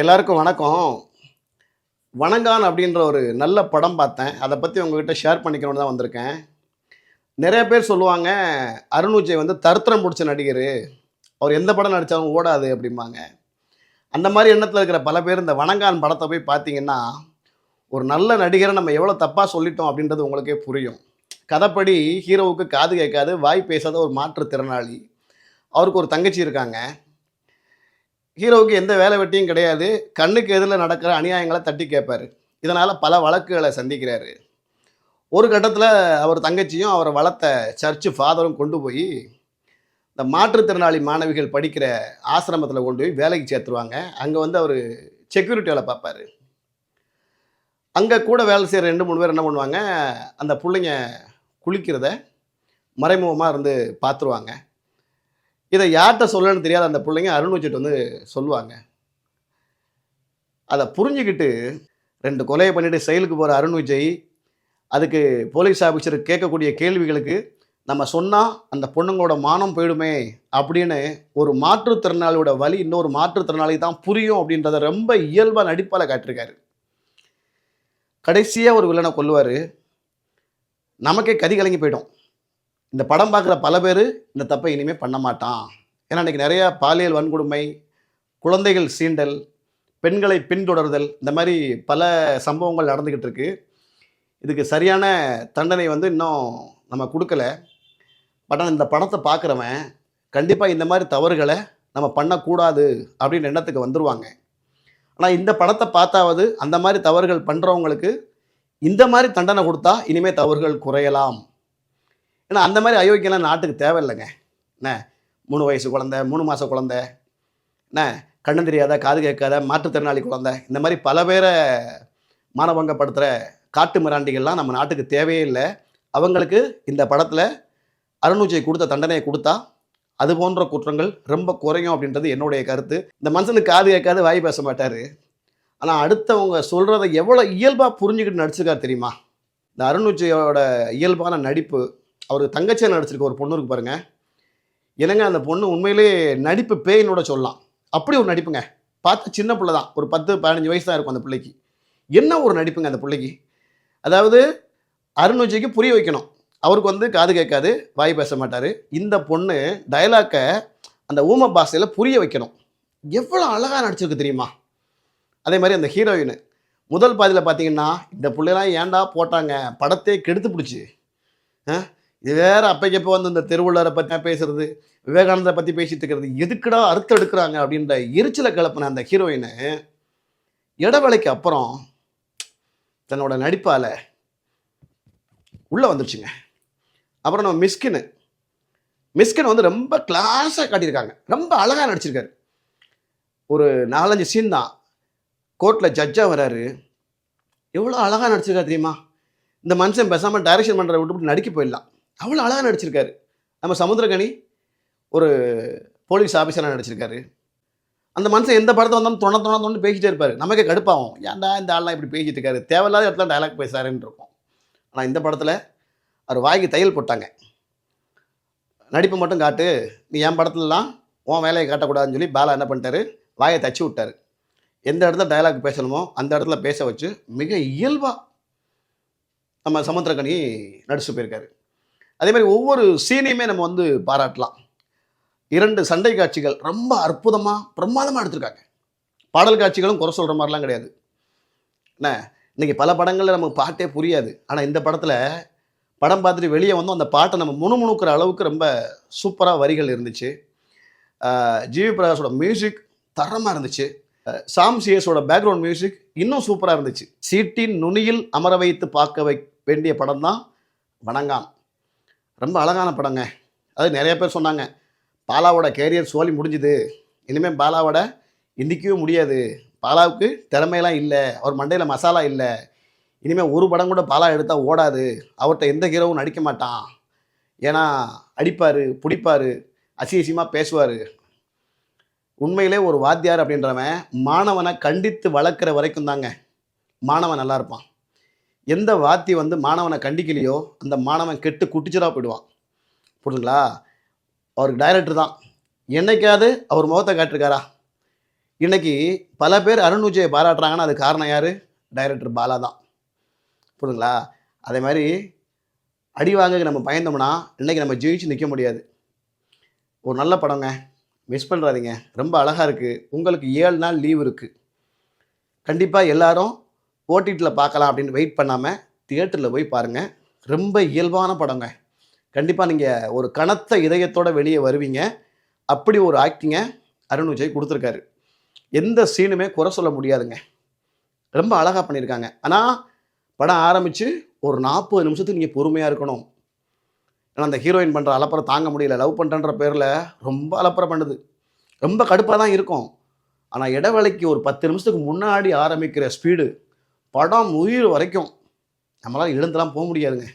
எல்லாருக்கும் வணக்கம். வணங்கான் அப்படின்ற ஒரு நல்ல படம் பார்த்தேன். அதை பற்றி உங்ககிட்ட ஷேர் பண்ணிக்கணும்னு தான் வந்திருக்கேன். நிறைய பேர் சொல்லுவாங்க அருண் விஜய் வந்து தருத்திரம் பிடிச்ச நடிகர். அவர் எந்த படம் நடித்தாலும் ஓடாது அப்படிம்பாங்க. அந்த மாதிரி எண்ணத்தில் இருக்கிற பல பேர் இந்த வணங்கான் படத்தை போய் பார்த்தீங்கன்னா ஒரு நல்ல நடிகரை நம்ம எவ்வளோ தப்பாக சொல்லிட்டோம் அப்படின்றது உங்களுக்கே புரியும். கதைப்படி ஹீரோவுக்கு காது கேட்காது வாய் பேசாத ஒரு மாற்றுத்திறனாளி. அவருக்கு ஒரு தங்கச்சி இருக்காங்க. ஹீரோவுக்கு எந்த வேலை வெட்டியும் கிடையாது. கண்ணுக்கு எதிரில் நடக்கிற அநியாயங்களை தட்டி கேட்பார். இதனால் பல வழக்குகளை சந்திக்கிறாரு. ஒரு கட்டத்தில் அவர் தங்கச்சியும் அவரை வளர்த்த சர்ச்சு ஃபாதரும் கொண்டு போய் இந்த மாற்றுத்திறனாளி மாணவிகள் படிக்கிற ஆசிரமத்தில் கொண்டு போய் வேலைக்கு சேர்த்துருவாங்க. அங்கே வந்து அவர் செக்யூரிட்டி வேலை பார்ப்பாரு. அங்கே கூட வேலை செய்கிற ரெண்டு மூணு பேர் என்ன பண்ணுவாங்க அந்த பிள்ளைங்க குளிக்கிறத மறைமுகமாக இருந்து பார்த்துருவாங்க. இதை யார்கிட்ட சொல்லணும்னு தெரியாத அந்த பிள்ளைங்க அருண் வச்சுட்டு வந்து சொல்லுவாங்க. அதை புரிஞ்சுக்கிட்டு ரெண்டு கொலையை பண்ணிட்டு செயலுக்கு போகிற அருண் விஜய் அதுக்கு போலீஸ் ஆஃபீஸர் கேட்கக்கூடிய கேள்விகளுக்கு நம்ம சொன்னால் அந்த பொண்ணுங்களோட மானம் போயிடுமே அப்படின்னு ஒரு மாற்றுத்திறனாளியோட வழி இன்னொரு மாற்றுத்திறனாளி தான் புரியும் அப்படின்றத ரொம்ப இயல்பாக நடிப்பால் காட்டியிருக்காரு. கடைசியாக ஒரு வில்லனை கொல்லுவார். நமக்கே கதி கலங்கி போயிடும். இந்த படம் பார்க்குற பல பேர் இந்த தப்பை இனிமேல் பண்ண மாட்டான். ஏன்னா இன்றைக்கி நிறையா பாலியல் வன்கொடுமை குழந்தைகள் சீண்டல் பெண்களை பின்தொடர்தல் இந்த மாதிரி பல சம்பவங்கள் நடந்துக்கிட்டு இருக்குது இதுக்கு சரியான தண்டனை வந்து இன்னும் நம்ம கொடுக்கல. பட் ஆனால் இந்த படத்தை பார்க்குறவன் கண்டிப்பாக இந்த மாதிரி தவறுகளை நம்ம பண்ணக்கூடாது அப்படின்னு எண்ணத்துக்கு வந்துடுவாங்க ஆனால் இந்த படத்தை பார்த்தாவது அந்த மாதிரி தவறுகள் பண்ணுறவங்களுக்கு இந்த மாதிரி தண்டனை கொடுத்தா இனிமேல் தவறுகள் குறையலாம். ஏன்னா அந்த மாதிரி அயோக்கியெல்லாம் நாட்டுக்கு தேவையில்லைங்க. என்ன? மூணு வயசு குழந்த மூணு மாத குழந்த என்ன? கண்ணு தெரியாத காது கேட்காத மாற்றுத்திறனாளி குழந்த. இந்த மாதிரி பல பேரை மானபங்கப்படுத்துகிற காட்டு மிராண்டிகள்லாம் நம்ம நாட்டுக்கு தேவையே இல்லை. அவங்களுக்கு இந்த படத்தில் அருணூஜை கொடுத்த தண்டனையை கொடுத்தா அது போன்ற குற்றங்கள் ரொம்ப குறையும் அப்படின்றது என்னுடைய கருத்து. இந்த மனுஷனுக்கு காது கேட்காது வாய் பேச மாட்டார். ஆனால் அடுத்தவங்க சொல்கிறத எவ்வளோ இயல்பாக புரிஞ்சுக்கிட்டு நடிச்சிருக்கார் தெரியுமா? இந்த அருண் இயல்பான நடிப்பு அவர் தங்கச்சியாக நடிச்சிருக்க ஒரு பொண்ணு இருக்கு பாருங்க. என்னங்க அந்த பொண்ணு உண்மையிலேயே நடிப்பு பேயினோட சொல்லலாம். அப்படி ஒரு நடிப்புங்க. பார்த்து சின்ன பிள்ளை தான். ஒரு பத்து பதினஞ்சு வயசு தான் இருக்கும் அந்த பிள்ளைக்கு. என்ன ஒரு நடிப்புங்க அந்த பிள்ளைக்கு? அதாவது அருண் விஜய்க்கு புரிய வைக்கணும். அவருக்கு வந்து காது கேட்காது வாய் பேச மாட்டார். இந்த பொண்ணு டயலாக்கை அந்த ஊம பாஷையில் புரிய வைக்கணும். எவ்வளோ அழகாக நடிச்சிருக்கு தெரியுமா? அதே மாதிரி அந்த ஹீரோயின் முதல் பாதியில் பார்த்தீங்கன்னா இந்த பிள்ளைலாம் ஏன்டா போட்டாங்க? படத்தை கெடுத்து பிடிச்சி. இது வேற அப்பைக்கப்போ வந்து இந்த திருவள்ளுவரை பற்றி பேசுறது? விவேகானந்தரை பற்றி பேசிட்டு இருக்கிறது. எதுக்குடா அறுத்து எடுக்கிறாங்க அப்படின்ற எரிச்சலை கிளப்பின அந்த ஹீரோயினை இடவேளைக்கு அப்புறம் தன்னோட நடிப்பால் உள்ளே வந்துருச்சுங்க. அப்புறம் நம்ம மிஸ்கின் மிஸ்கின் வந்து ரொம்ப கிளாஸாக காட்டியிருக்காங்க. ரொம்ப அழகாக நடிச்சிருக்காரு. ஒரு நாலஞ்சு சீன் தான். கோர்ட்டில் ஜட்ஜாக வராரு. எவ்வளோ அழகாக நடிச்சிருக்காரு தெரியுமா? இந்த மனுஷன் பேசாமல் டைரக்ஷன் பண்ணுறத விட்டு நடிக்க போயிடலாம். அவ்வளோ அழகாக நடிச்சிருக்காரு. நம்ம சமுத்திரகனி ஒரு போலீஸ் ஆஃபீஸராக நடிச்சிருக்காரு. அந்த மனுஷன் எந்த படத்தை வந்தாலும் தொண தொண தொண்டு பேசிகிட்டே இருப்பார். நமக்கே கடுப்பாகும். ஏன்டா இந்த ஆள்லாம் இப்படி பேசிகிட்டு இருக்காரு? தேவையில்லாத இடத்துல டயலாக் பேசுகிறாருன்னு இருக்கும். ஆனால் இந்த படத்தில் அவர் வாய்க்கு தையல் போட்டாங்க. நடிப்பு மட்டும் காட்டு. நீ என் படத்துலலாம் உன் வேலையை காட்டக்கூடாதுன்னு சொல்லி பாலா என்ன பண்ணிட்டாரு? வாயை தச்சு விட்டார். எந்த இடத்துல டயலாக் பேசணுமோ அந்த இடத்துல பேச வச்சு மிக இயல்பாக நம்ம சமுத்திரக்கனி நடிச்சு போயிருக்காரு. அதே மாதிரி ஒவ்வொரு சீனையுமே நம்ம வந்து பாராட்டலாம். இரண்டு சண்டை காட்சிகள் ரொம்ப அற்புதமாக பிரமாதமாக எடுத்திருக்காங்க. பாடல் காட்சிகளும் குறை சொல்கிற மாதிரிலாம் கிடையாது. என்ன? இன்றைக்கி பல படங்களில் நமக்கு பாட்டே புரியாது. ஆனால் இந்த படத்தில் படம் பார்த்துட்டு வெளியே வந்தோம் அந்த பாட்டை நம்ம முணுமுணுக்கிற அளவுக்கு ரொம்ப சூப்பராக வரிகள் இருந்துச்சு. ஜிவி பிரகாஷோட மியூசிக் தரமாக இருந்துச்சு. சாம் சிஎஸோட பேக்ரவுண்ட் மியூசிக் இன்னும் சூப்பராக இருந்துச்சு. சீட்டின் நுனியில் அமர வைத்து பார்க்க வை வேண்டிய படம் தான் வணங்கான் ரொம்ப அழகான படங்க. அது நிறைய பேர் சொன்னாங்க பாலாவோட கேரியர் சோழி முடிஞ்சுது. இனிமேல் பாலாவோட இன்றைக்கவே முடியாது. பாலாவுக்கு திறமையெல்லாம் இல்லை. அவர் மண்டையில் மசாலா இல்லை. இனிமேல் ஒரு படம் கூட பாலா எடுத்தால் ஓடாது. அவர்கிட்ட எந்த ஹீரோவும் நடிக்க மாட்டான். ஏன்னா அடிப்பார் பிடிப்பார் அசியசியமாக பேசுவார். உண்மையிலே ஒரு வாத்தியார் அப்படின்றவன் மாணவனை கண்டித்து வளர்க்குற வரைக்கும் தாங்க. மாணவன் நல்லா இருப்பான். எந்த வாத்தி வந்து மாணவனை கண்டிக்கலையோ அந்த மாணவன் கெட்டு குட்டிச்சரா போயிடுவான். புரியுதுங்களா அவருக்கு டைரக்டர் தான். என்னைக்காவது அவர் முகத்தை காட்டிருக்காரா? இன்றைக்கி பல பேர் அருண் விஜயை பாராட்டுறாங்கன்னா அது காரணம் யார்? டைரக்டர் பாலா தான். புரியுதுங்களா அதே மாதிரி அடி வாங்க நம்ம பயந்தோம்னா இன்றைக்கி நம்ம ஜெயிச்சு நிற்க முடியாது. ஒரு நல்ல படங்க. மிஸ் பண்ணுறாதீங்க ரொம்ப அழகாக இருக்குது உங்களுக்கு ஏழு நாள் லீவ் இருக்குது கண்டிப்பாக எல்லாரும் ஓடிடியில் பார்க்கலாம் அப்படின்னு வெயிட் பண்ணாமல் தியேட்டரில் போய் பாருங்கள் ரொம்ப இயல்பான படங்க. கண்டிப்பாக நீங்கள் ஒரு கனத்த இதயத்தோடு வெளியே வருவீங்க. அப்படி ஒரு ஆக்டிங்கை அருண் விஜய் கொடுத்துருக்காரு. எந்த சீனுமே குறை சொல்ல முடியாதுங்க. ரொம்ப அழகாக பண்ணியிருக்காங்க. ஆனால் படம் ஆரம்பித்து ஒரு நாற்பது நிமிஷத்துக்கு நீங்கள் பொறுமையாக இருக்கணும். ஏன்னா அந்த ஹீரோயின் பண்ணுற அலப்பறை தாங்க முடியல. லவ் பண்ணுறன்ற பேரில் ரொம்ப அலப்பறை பண்ணுது. ரொம்ப கடுப்பாக தான் இருக்கும். ஆனால் இடைவேளைக்கு ஒரு பத்து நிமிஷத்துக்கு முன்னாடி ஆரம்பிக்கிற ஸ்பீடு படம் உயிர் வரைக்கும் நம்மளால் எழுந்தெல்லாம் போக முடியாதுங்க.